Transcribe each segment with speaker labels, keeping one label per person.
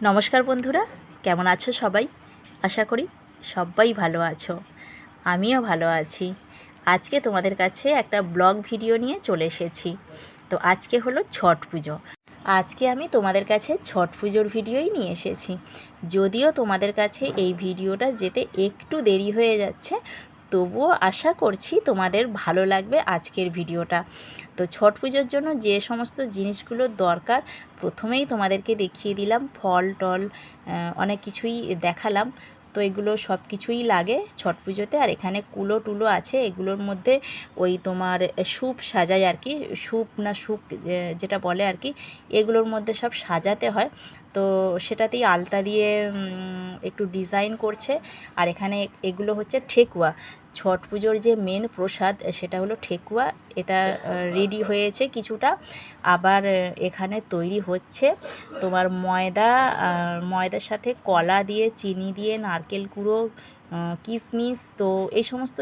Speaker 1: নমস্কার বন্ধুরা, কেমন আছো সবাই? আশা করি সবাই ভালো আছো। আমিও ভালো আছি। আজকে তোমাদের কাছে একটা ব্লগ ভিডিও নিয়ে চলে এসেছি। তো আজকে হলো ছট পুজো। আজকে আমি তোমাদের কাছে ছট পুজোর ভিডিওই নিয়ে এসেছি। যদিও তোমাদের কাছে এই ভিডিওটা যেতে একটু দেরি হয়ে যাচ্ছে তবুও আশা করছি তোমাদের ভালো লাগবে আজকের ভিডিওটা। তো ছট পুজোর জন্য যে সমস্ত জিনিসগুলো দরকার, প্রথমেই তোমাদেরকে দেখিয়ে দিলাম, ফল টল অনেক কিছুই দেখালাম। তো এগুলো সব কিছুই লাগে ছট পুজোতে। আর এখানে কুলো টুলো আছে, এগুলোর মধ্যে ওই তোমার স্যুপ সাজায় আর কি স্যুপ না স্যুপ যেটা বলে আর কি, এগুলোর মধ্যে সব সাজাতে হয়। তো সেটাতেই আলতা দিয়ে একটু ডিজাইন করছে। আর এখানে এগুলো হচ্ছে ঠেকুয়া। ছট পুজোর যে মেন প্রসাদ, সেটা হলো ঠেকুয়া। এটা রেডি হয়েছে কিছুটা। আবার এখানে তৈরি হচ্ছে তোমার ময়দা ময়দার সাথে কলা দিয়ে, চিনি দিয়ে, নারকেল কুড়ো কিশমিশ, তো এই সমস্ত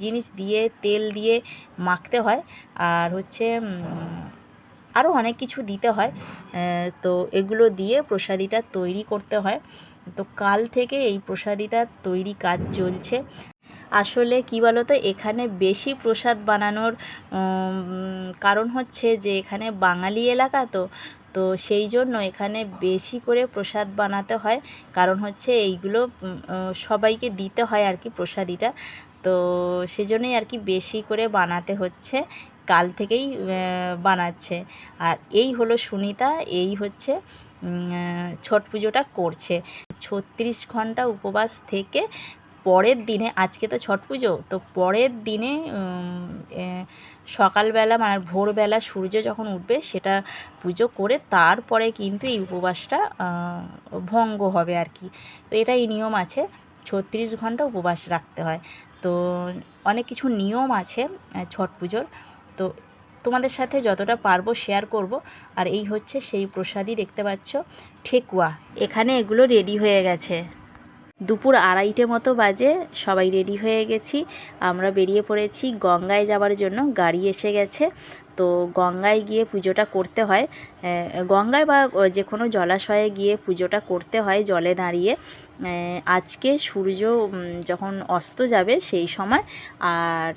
Speaker 1: জিনিস দিয়ে, তেল দিয়ে মাখতে হয়। আর হচ্ছে আরও অনেক কিছু দিতে হয় তো এগুলো দিয়ে প্রসাদীটা তৈরি করতে হয়। তো কাল থেকে এই প্রসাদীটা তৈরি কাজ চলছে। আসলে কী বলো তো এখানে বেশি প্রসাদ বানানোর কারণ হচ্ছে যে এখানে বাঙালি এলাকা তো তো সেই জন্য এখানে বেশি করে প্রসাদ বানাতে হয়। কারণ হচ্ছে এইগুলো সবাইকে দিতে হয় আর কি প্রসাদিটা। তো সেজন্যই আর কি বেশি করে বানাতে হচ্ছে। কাল থেকেই বানাচ্ছে। আর এই হলো সুনিতা, এই হচ্ছে ছট পুজোটা করছে। ছত্রিশ ঘণ্টা উপবাস থেকে পরের দিনে, আজকে তো ছট পুজো, তো পরের দিনে সকালবেলা মানে ভোরবেলা সূর্য যখন উঠবে, সেটা পুজো করে তারপরে কিন্তু এই উপবাসটা ভঙ্গ হবে আর কি। তো এটাই নিয়ম আছে, ছত্রিশ ঘণ্টা উপবাস রাখতে হয়। তো অনেক কিছু নিয়ম আছে ছট পুজোর। তো তোমাদের সাথে যতটা পারব শেয়ার করব। আর এই হচ্ছে সেই প্রসাদই দেখতে পাচ্ছ, ঠেকুয়া। এখানে এগুলো রেডি হয়ে গেছে। দুপুর আড়াইটে মতো বাজে, সবাই রেডি হয়ে গেছি। আমরা বেরিয়ে পড়েছি গঙ্গায় যাওয়ার জন্য, গাড়ি এসে গেছে। তো গঙ্গায় গিয়ে পুজোটা করতে হয়। গঙ্গায় বা যে কোনো জলাশয়ে গিয়ে পুজোটা করতে হয় জলে দাঁড়িয়ে। আজকে সূর্য যখন অস্ত যাবে সেই সময়, আর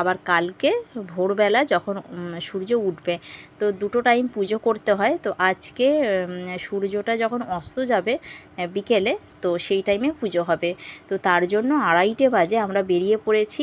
Speaker 1: আবার কালকে ভোরবেলা যখন সূর্য উঠবে। তো দুটো টাইম পুজো করতে হয়। তো আজকে সূর্যটা যখন অস্ত যাবে বিকেলে, তো সেই টাইমে পুজো হবে। তো তার জন্য আড়াইটে বাজে আমরা বেরিয়ে পড়েছি।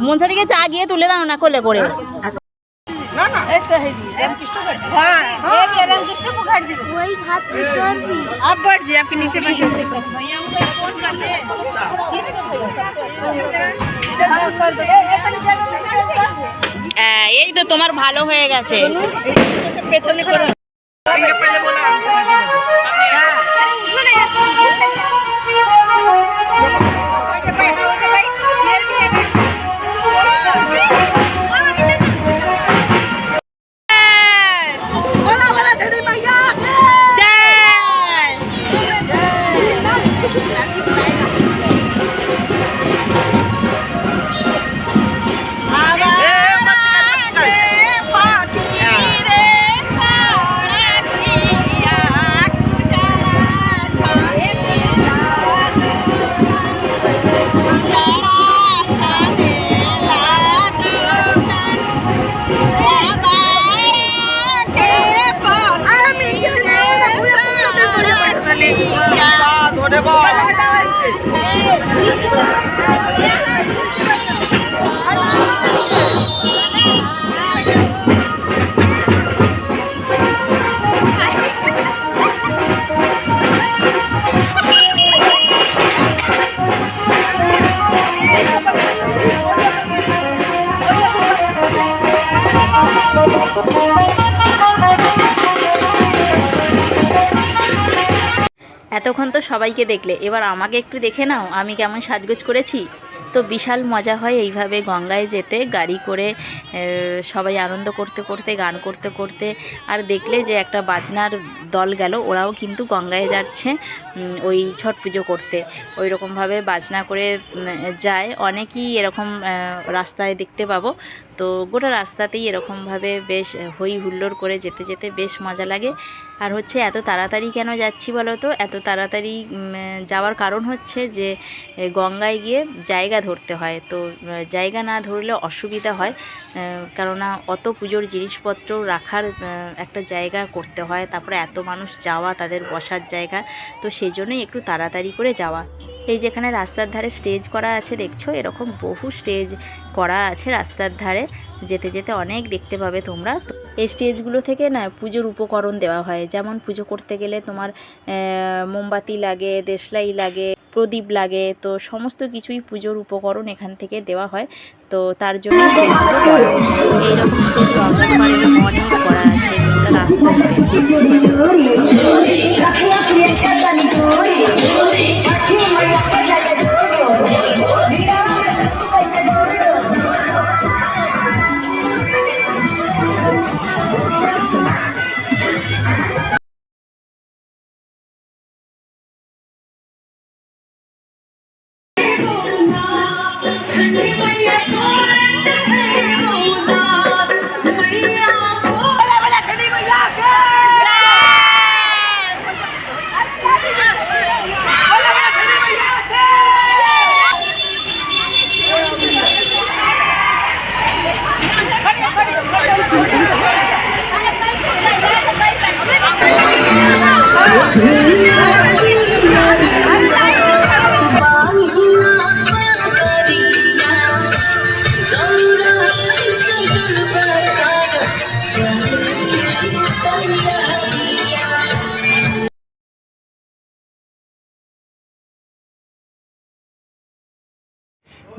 Speaker 1: মনসা দিকে চা গিয়ে তুলে দাও না কোলে করে
Speaker 2: ना ना ऐसे है रामकृष्ण का
Speaker 3: वही भात सर भी
Speaker 4: आप बैठ जाइए आपके नीचे बैठ
Speaker 1: হ্যাঁ, এই তো তোমার ভালো হয়ে গেছে
Speaker 2: पेचने को
Speaker 1: সবাইকে দেখলে। এবার আমাকে একটু দেখে নাও, আমি কেমন সাজগোজ করেছি? তো বিশাল মজা হয় এইভাবে গঙ্গায় যেতে, গাড়ি করে সবাই আনন্দ করতে করতে, গান করতে করতে, আর দেখলে যে একটা বাজনার দল গেল, ওরাও কিন্তু গঙ্গায় যাচ্ছে ওই ছট পুজো করতে। ওই রকমভাবে বাজনা করে যায়। অনেকেই এরকম রাস্তায় দেখতে পাবো। তো গোটা রাস্তাতেই এরকমভাবে বেশ হই হুল্লোড় করে যেতে যেতে বেশ মজা লাগে। আর হচ্ছে এত তাড়াতাড়ি কেন যাচ্ছি বলো তো? এত তাড়াতাড়ি যাওয়ার কারণ হচ্ছে যে গঙ্গায় গিয়ে জায়গা ধরতে হয়। তো জায়গা না ধরলে অসুবিধা হয় কেননা অত পুজোর জিনিসপত্র রাখার একটা জায়গা করতে হয়। তারপরে এত মানুষ যাওয়া, তাদের বসার জায়গা। তো সেই জন্যই একটু তাড়াতাড়ি করে যাওয়া। এই যেখানে রাস্তার ধারে স্টেজ করা আছে, দেখছ? এরকম বহু স্টেজ। করা আছে রাস্তার ধারে। যেতে যেতে অনেক দেখতে পাবে তোমরা। এই স্টেজগুলো থেকে না পুজোর উপকরণ দেওয়া হয়। যেমন পুজো করতে গেলে তোমার মোমবাতি লাগে, দেশলাই লাগে, প্রদীপ লাগে। তো সমস্ত কিছুই পুজোর উপকরণ এখান থেকে দেওয়া হয়। তো তার জন্য এইরকম স্টেজ অনেক করা আছে। রাস্তা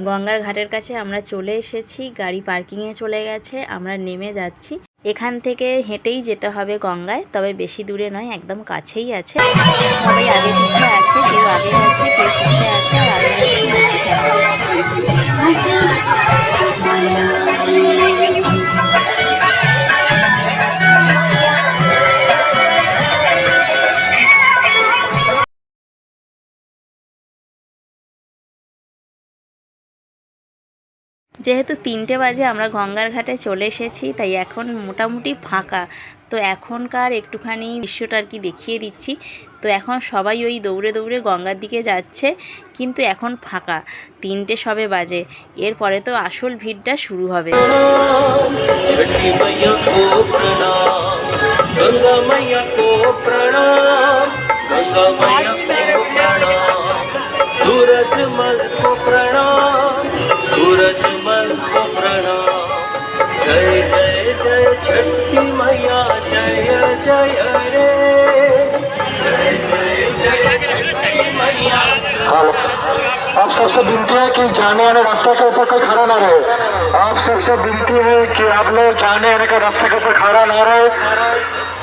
Speaker 1: গঙ্গার ঘাটের কাছে আমরা চলে এসেছি। গাড়ি পার্কিংয়ে চলে গেছে। আমরা নেমে যাচ্ছি। এখান থেকে হেঁটেই যেতে হবে গঙ্গায়। তবে বেশি দূরে নয়, একদম কাছেই আছে। সবাই আগে পিছিয়ে আছে। কেউ যেহেতু তিনটে বাজে আমরা গঙ্গার ঘাটে চলে এসেছি, তাই এখন মোটামুটি ফাঁকা। তো এখনকার একটুখানি দৃশ্যটা আর কি দেখিয়ে দিচ্ছি। তো এখন সবাই ওই দৌড়ে দৌড়ে গঙ্গার দিকে যাচ্ছে, কিন্তু এখন ফাঁকা। তিনটে সবে বাজে। এরপরে তো আসল ভিড়টা শুরু হবে।
Speaker 5: গঙ্গা মাইয়া কো প্রণাম। গঙ্গা
Speaker 6: মাইয়া सबसे विनती है कि जाने आने रास्ते के ऊपर कोई खड़ा ना रहे। आप सबसे विनती है कि आप लोग जाने आने का रास्ते के ऊपर खड़ा ना रहे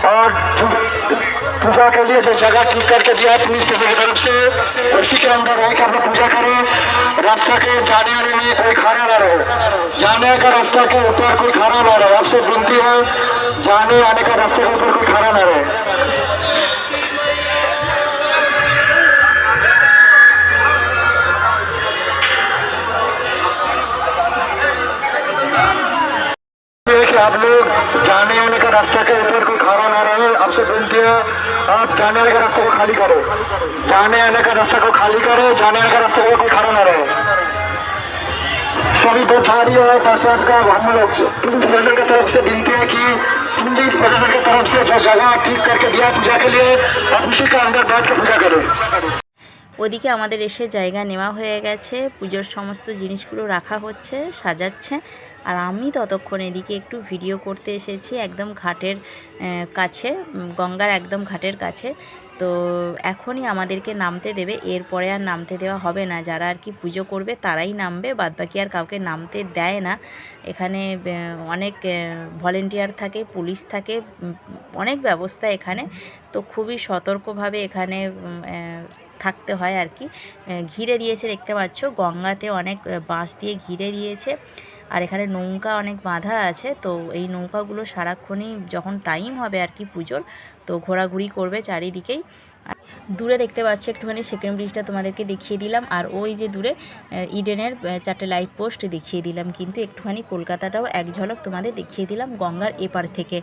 Speaker 6: और पूजा के लिए जो जगह ठीक करके दिया पुलिस की तरफ़ से, उसी के अंदर है कि पूजा करें। रास्ता के जाने आने में कोई खड़ा ना रहे। जाने का रास्ता के ऊपर कोई खड़ा ना रहे। आपसे विनती है, जाने आने का रास्ते के ऊपर कोई खड़ा ना रहे। रास्ता के ऊपर कोई खड़ा ना रहे आपसे विनती है आप जाने आने का रास्ता को खाली करो जाने आने का रास्ता को खाली करो जाने आने का रास्ते को कोई खड़ा ना रहे सभी व्यापारी और प्रशासन का हम लोग पुलिस प्रशासन की तरफ से विनती है कि पुलिस प्रशासन की तरफ से जो जगह ठीक करके दिया है पूजा के लिए आप उसी के अंदर बैठ के पूजा करें
Speaker 1: ওদিকে আমাদের এসে জায়গা নেওয়া হয়ে গেছে, পুজোর সমস্ত জিনিসগুলো রাখা হচ্ছে, সাজাচ্ছে। আর আমি ততক্ষণ এদিকে একটু ভিডিও করতে এসেছি একদম ঘাটের কাছে গঙ্গার একদম ঘাটের কাছে। তো এখনই আমাদেরকে নামতে দেবে, এরপরে আর নামতে দেওয়া হবে না। যারা আর কি পুজো করবে তারাই নামবে, বাদবাকি আর কাউকে নামতে দেয় না। এখানে অনেক ভলেন্টিয়ার থাকে, পুলিশ থাকে অনেক ব্যবস্থা এখানে। তো খুবই সতর্কভাবে এখানে থাকতে হয় আর কি। ঘিরে দিয়েছে দেখতে পাচ্ছ, গঙ্গাতে অনেক বাঁশ দিয়ে ঘিরে দিয়েছে। আর এখানে নৌকা অনেক বাঁধা আছে, তো এই নৌকাগুলো সারাক্ষণই যখন টাইম হবে আর কি পুজোর, তো ঘোরাঘুরি করবে চারিদিকেই। দূরে দেখতে পাচ্ছ একটুখানি সেকেন্ড ব্রিজটা তোমাদেরকে দেখিয়ে দিলাম। আর ওই যে দূরে ইডেনের চারটে লাইট পোস্ট দেখিয়ে দিলাম। কিন্তু একটুখানি কলকাতাটাও এক ঝলক তোমাদের দেখিয়ে দিলাম গঙ্গার এপার থেকে।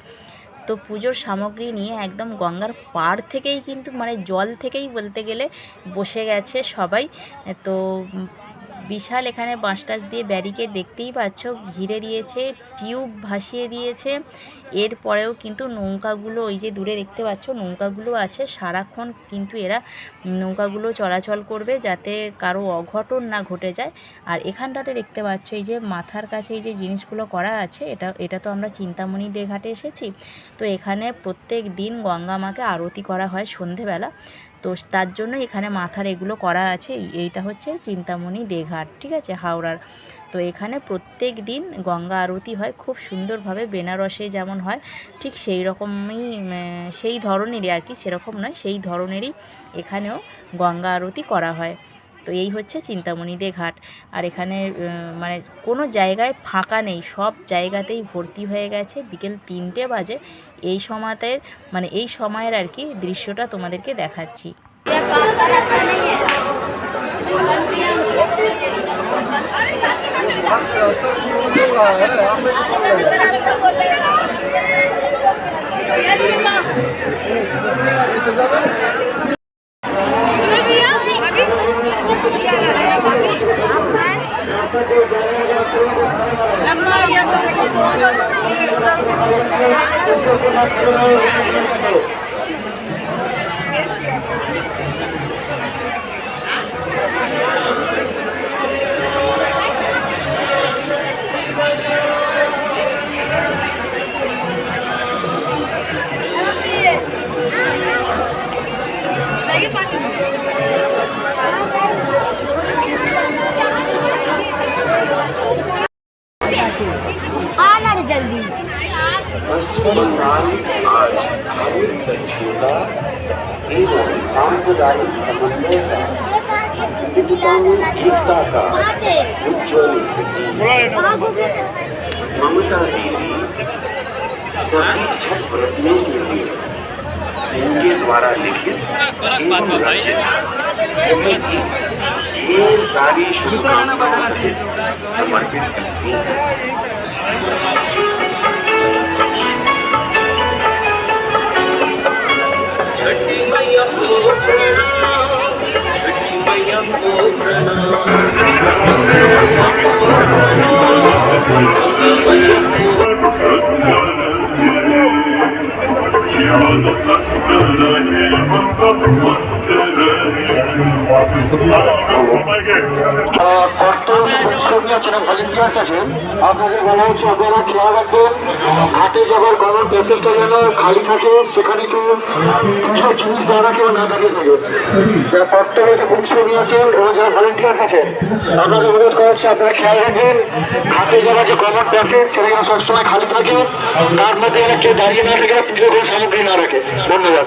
Speaker 1: তো পুজোর সামগ্রী নিয়ে একদম গঙ্গার পাড় থেকেই কিন্তু মানে জল থেকেই বলতে গেলে বসে গেছে সবাই। তো বিশাল এখানে বাঁশ টাস দিয়ে ব্যারিকেড দেখতেই পাচ্ছ, ঘিরে দিয়েছে, টিউব ভাসিয়ে দিয়েছে। এরপরেও কিন্তু নৌকাগুলো, ওই যে দূরে দেখতে পাচ্ছ, নৌকাগুলো আছে। সারাক্ষণ কিন্তু এরা নৌকাগুলো চলাচল করবে যাতে কারও অঘটন না ঘটে যায়। আর এখানটাতে দেখতে পাচ্ছ, এই যে মাথার কাছে এই যে জিনিসগুলো করা আছে, এটা এটা তো আমরা চিন্তামণি দে ঘাটে এসেছি। তো এখানে প্রত্যেক দিন গঙ্গা মাকে আরতি করা হয় সন্ধেবেলা। তো তার জন্য এখানে মাথার এগুলো করা আছে। এই- এইটা হচ্ছে চিন্তামণি দেঘাট, ঠিক আছে? হাওড়ার। তো এখানে প্রত্যেক দিন গঙ্গা আরতি হয়, খুব সুন্দরভাবে বেনারসে যেমন হয়, ঠিক সেই রকমই সেই ধরনেরই আর কি, সেরকম নয়, সেই ধরনেরই এখানেও গঙ্গা আরতি করা হয়। তো এই হচ্ছে চিন্তামণিদে ঘাট। আর এখানে মানে কোনো জায়গায় ফাঁকা নেই, সব জায়গাতেই ভর্তি হয়ে গেছে, বিকেল তিনটে বাজে। এই সময়তের মানে এই সময়ের আর কি দৃশ্যটা তোমাদেরকে দেখাচ্ছি।
Speaker 3: आना
Speaker 6: सांप्रदायिक समन्वय का एकता का उज्ज्वल ममता देवी सभी छठ व्रतियों के लिए इनके द्वारा लिखित एवं रचित ढेर सारी शुभकामनाओं समर्पित करती है।
Speaker 5: Yeah.
Speaker 6: কর্তব্য কর্মী আছেন ভলেন্টিয়ার্স আছেন আপনাদের বলা আপনারা খেয়াল রাখবেন ঘাটে যাবার কোনো প্যাসেজটা যেন খালি থাকে সেখানে কেউ পুজোর জিনিস দ্বারা কেউ না দাঁড়িয়ে থাকে যারা কর্তব্য পুলিশ কর্মী আছেন এবং যারা ভলেন্টিয়ার্স আছেন আপনাদের অনুরোধ করা হচ্ছে আপনারা খেয়াল রাখবেন ঘাটে যাওয়া যে কমন প্যাসেজ সেটা যেন সবসময় খালি থাকে তার মধ্যে যেন কেউ দাঁড়িয়ে না থাকে পুজোর কোনো সামগ্রী না রাখে ধন্যবাদ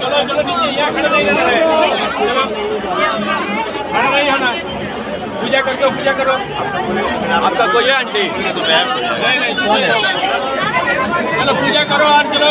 Speaker 7: चलो चलो नीचे नहीं
Speaker 3: है
Speaker 5: पूजा करो पूजा करो। आपका कोई है आंटी? नहीं चलो पूजा करो और चलो।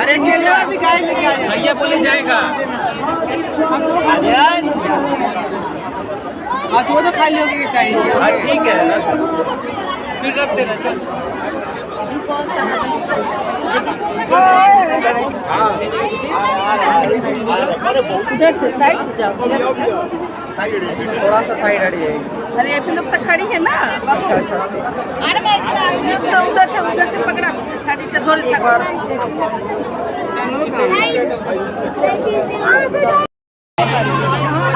Speaker 5: अरे भैया बोले जाएगा।
Speaker 2: आज वो तो खाली होगी चाहिए।
Speaker 5: ठीक है फिर रख देना चल।
Speaker 2: इधर से साइड से जाओ।
Speaker 6: थोड़ा सा साइड हटिए
Speaker 2: अरे ये भी लोग तो खड़ी है ना। अच्छा अच्छा तो उधर से उधर से पकड़ा। साड़ी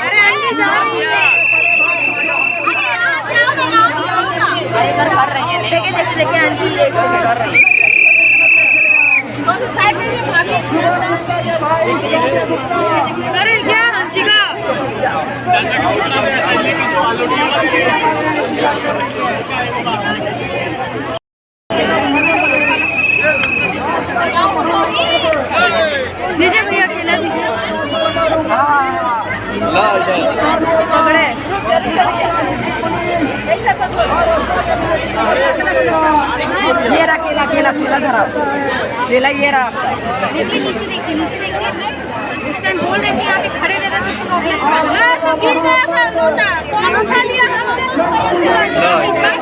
Speaker 2: अरे अंडे जा
Speaker 3: रही है अरे इधर भर रही है देखिए देखिए देखिए आंटी एक सेकंड भर रही है साइड में भी भाभी देखिए देखिए अरे क्या हंसिका दीजिए भैया केला दीजिए पकड़े
Speaker 2: ये रहा केला केला केला धरा केला ये रहा।
Speaker 3: देखिए नीचे देखिए नीचे देखिए। इस टाइम बोल रहे थे यहाँ पे खड़े रहना तो प्रॉब्लम तो गिर गया था लोटा कौन उठा लिया अरे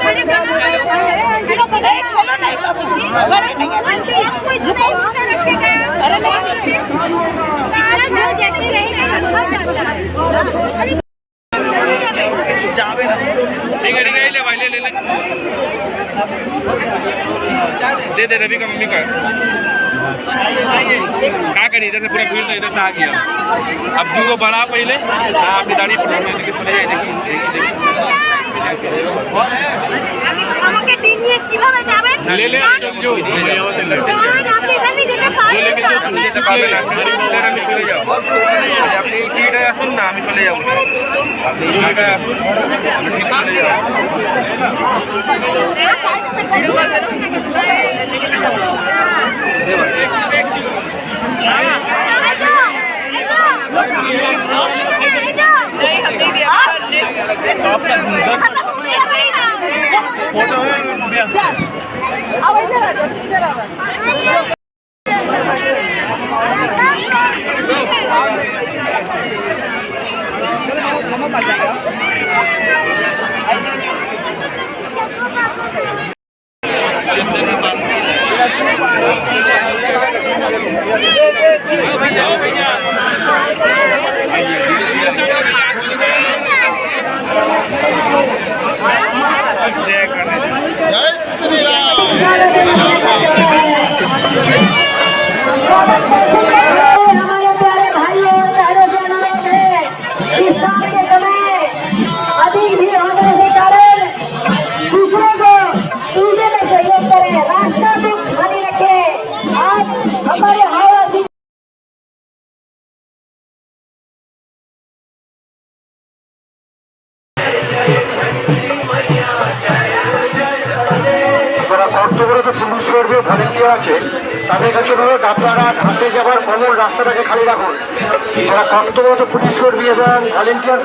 Speaker 3: যাবেন
Speaker 5: ले ले
Speaker 3: আপনি এখানে যেতে পারবেন না
Speaker 5: যেতে পারবে না আপনি চলে যাও আপনি এই সিটে আসুন না আমি চলে যাব। আপনি এই সিটে আসুন আমি ঠিক চলে যাব।
Speaker 6: Yeah.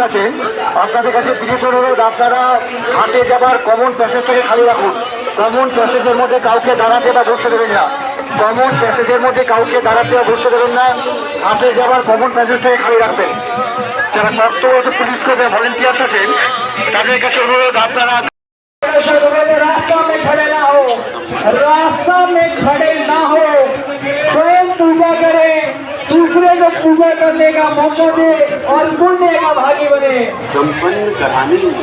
Speaker 6: কাছে, আপনাদের কাছে বিনীত অনুরোধ, আপনারা হাতে যাবার কমন প্যাসেজটাকে খালি রাখুন। কমন প্যাসেজের মধ্যে কাউকে দাঁড়াতে বা বসতে দেবেন না। কমন প্যাসেজের মধ্যে কাউকে দাঁড়াতে বা বসতে দেবেন না। হাতে যাবার কমন প্যাসেজটাকে খালি রাখবেন। যারা কর্তব্যরত পুলিশ কর্মী ভলেন্টিয়ার্স আছেন, তাদের কাছে অনুরোধ, আপনারা
Speaker 8: রাস্তা খড়ে না হো রাস্তা খড়ে না হো। স্বয়ং পূজা করে दूसरे को पूजा करने का मौका दे और पुण्य का भागी बने
Speaker 9: संपन्न कराने में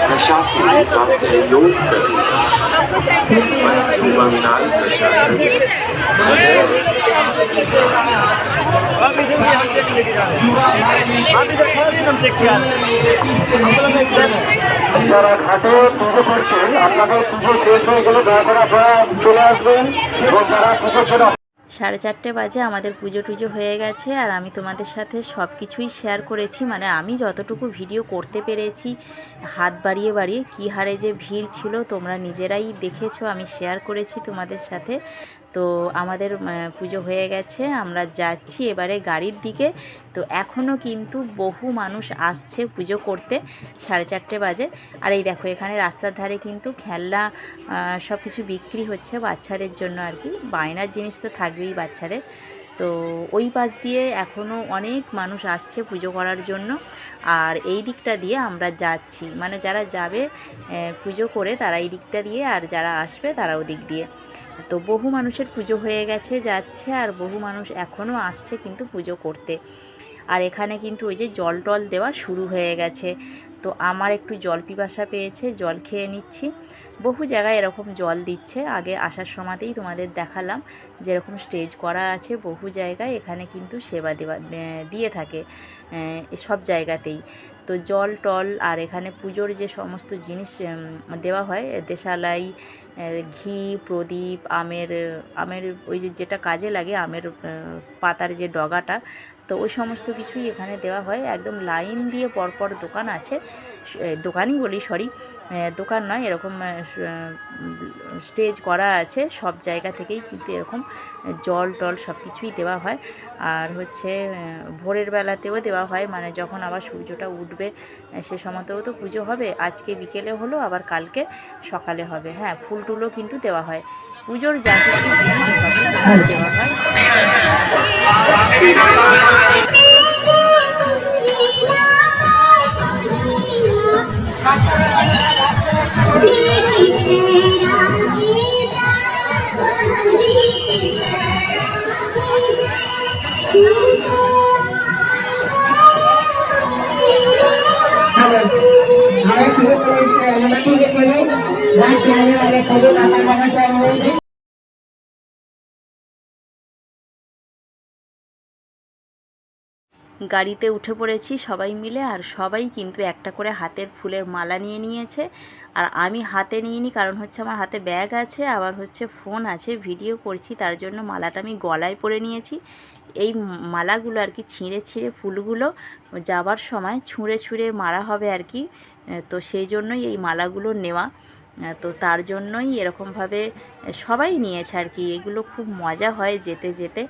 Speaker 9: प्रशासन का सहयोग करें पश्चिम बंगाल प्रशासन
Speaker 6: যারা ঘাটে পুজো করছেন আপনাদের পুজো শেষ হয়ে গেলে দয়া করে আপনারা চলে আসবেন এবং যারা পুজোর জন্য
Speaker 1: সাড়ে চারটে বাজে আমাদের পুজো টুজো হয়ে গেছে আর আমি তোমাদের সাথে সব কিছুই শেয়ার করেছি। মানে আমি যতটুকু ভিডিও করতে পেরেছি, হাত বাড়িয়ে বাড়িয়ে কী হারে যে ভিড় ছিল তোমরা নিজেরাই দেখেছ, আমি শেয়ার করেছি তোমাদের সাথে। তো আমাদের পুজো হয়ে গেছে, আমরা যাচ্ছি এবারে গাড়ির দিকে। তো এখনও কিন্তু বহু মানুষ আসছে পুজো করতে, সাড়ে চারটে বাজে। আর এই দেখো, এখানে রাস্তার ধারে কিন্তু খেলনা সব কিছু বিক্রি হচ্ছে বাচ্চাদের জন্য আর কি। বায়নার জিনিস তো থাকবেই বাচ্চাদের। তো ওই পাশ দিয়ে এখনও অনেক মানুষ আসছে পুজো করার জন্য। আর এই দিকটা দিয়ে আমরা যাচ্ছি। মানে যারা যাবে পুজো করে তারা এই দিকটা দিয়ে, আর যারা আসবে তারা ওদিক দিয়ে। তো বহু মানুষের পুজো হয়ে গেছে, যাচ্ছে আর বহু মানুষ এখনও আসছে কিন্তু পুজো করতে। আর এখানে কিন্তু ওই যে জল টল দেওয়া শুরু হয়ে গেছে। তো আমার একটু জল পিপাসা পেয়েছে, জল খেয়ে নিচ্ছি। বহু জায়গায় এরকম জল দিচ্ছে। আগে আসার সময়তেই তোমাদের দেখালাম যেরকম স্টেজ করা আছে বহু জায়গায় এখানে কিন্তু সেবা দেওয়া দিয়ে থাকে সব জায়গাতেই। তো জল, টল আর এখানে পুজোর যে সমস্ত জিনিস দেওয়া হয় দেশালাই ঘি, প্রদীপ, আমের আমের ওই যে যেটা কাজে লাগে, আমের পাতার যে ডগাটা, তো ওই সমস্ত কিছুই এখানে দেওয়া হয়। একদম লাইন দিয়ে পরপর দোকান আছে দোকানই বলি, সরি। দোকান নয়, এরকম স্টেজ করা আছে। সব জায়গা থেকেই কিন্তু এরকম জল টল সব কিছুই দেওয়া হয়। আর হচ্ছে ভোরের বেলাতেও দেওয়া হয়। মানে যখন আবার সূর্যটা উঠবে সে সময়তেও তো পুজো হবে। আজকে বিকেলে হলো, আবার কালকে সকালে হবে। হ্যাঁ ফুল টুলও কিন্তু দেওয়া হয়। পুজোর যা দেওয়া হয়।
Speaker 8: हमें দিকে চলে। চলে
Speaker 1: গাড়িতে উঠে পড়েছি সবাই মিলে, আর সবাই কিন্তু একটা করে হাতের ফুলের মালা নিয়ে নিয়েছে। আর আমি হাতে নিইনি, কারণ হচ্ছে আমার হাতে ব্যাগ আছে, আবার হচ্ছে ফোন আছে, ভিডিও করছি, তার জন্য মালাটা আমি গলায় পরে নিয়েছি। এই মালাগুলো আর কি ছিঁড়ে ছিঁড়ে ফুলগুলো যাবার সময় ছুঁড়ে ছুঁড়ে মারা হবে আর কি। তো সেই জন্যই এই মালাগুলো নেওয়া। তো তার জন্যই এরকমভাবে সবাই নিয়েছে আর কি এগুলো খুব মজা হয় যেতে যেতে।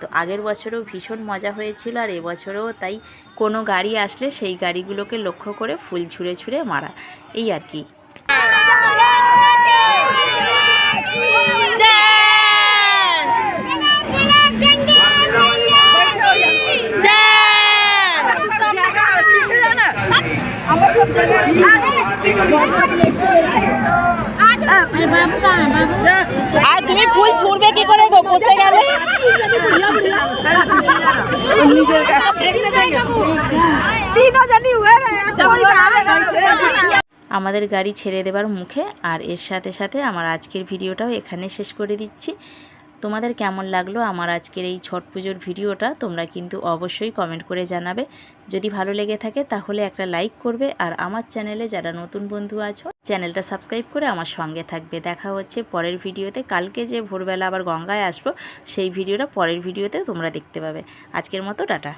Speaker 1: তো আগের বছরেও ভীষণ মজা হয়েছিল আর এবছরেও তাই কোনো গাড়ি আসলে সেই গাড়িগুলোকে লক্ষ্য করে ফুল ছুঁড়ে ছুঁড়ে মারা। এই আর কি
Speaker 2: আর তুমি ফুল ছুড়বে কি করে গো? বসে গেলে?
Speaker 1: আমাদের গাড়ি ছেড়ে দেবার মুখে, আর এর সাথে সাথে আমার আজকের ভিডিওটাও এখানে শেষ করে দিচ্ছি। তোমাদের কেমন লাগল আমার আজকের এই ছট পুজোর ভিডিওটা তোমরা কিন্তু অবশ্যই কমেন্ট করে জানাবে। যদি ভালো লেগে থাকে তাহলে একটা লাইক করবে আর আমার চ্যানেলে যারা নতুন বন্ধু আছো চ্যানেলটা সাবস্ক্রাইব করে আমার সঙ্গে থাকবে। দেখা হচ্ছে পরের ভিডিওতে। কালকে যে ভোরবেলা আবার গঙ্গায় আসব, সেই ভিডিওটা পরের ভিডিওতে তোমরা দেখতে পাবে। আজকের মতো, টাটা।